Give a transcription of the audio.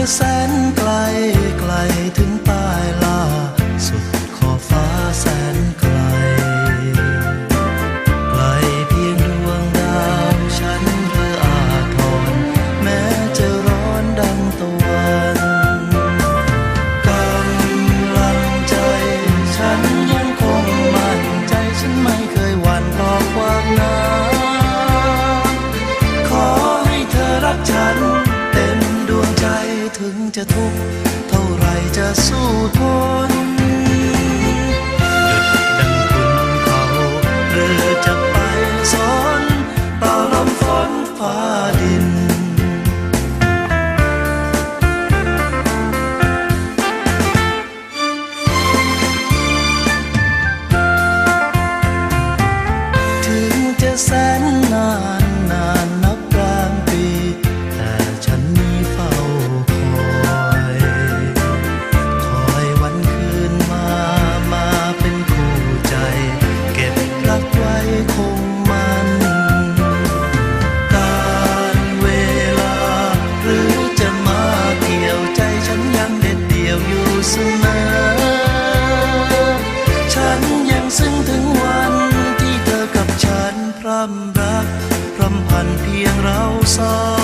ถึ ถึงจะทุกข์เท่าไรจะสู้ทนหยุดดังคุณเขาหรือจะไปสอนต่อลมฝนฟ้า ความรักพรำพันเพียงเราสอง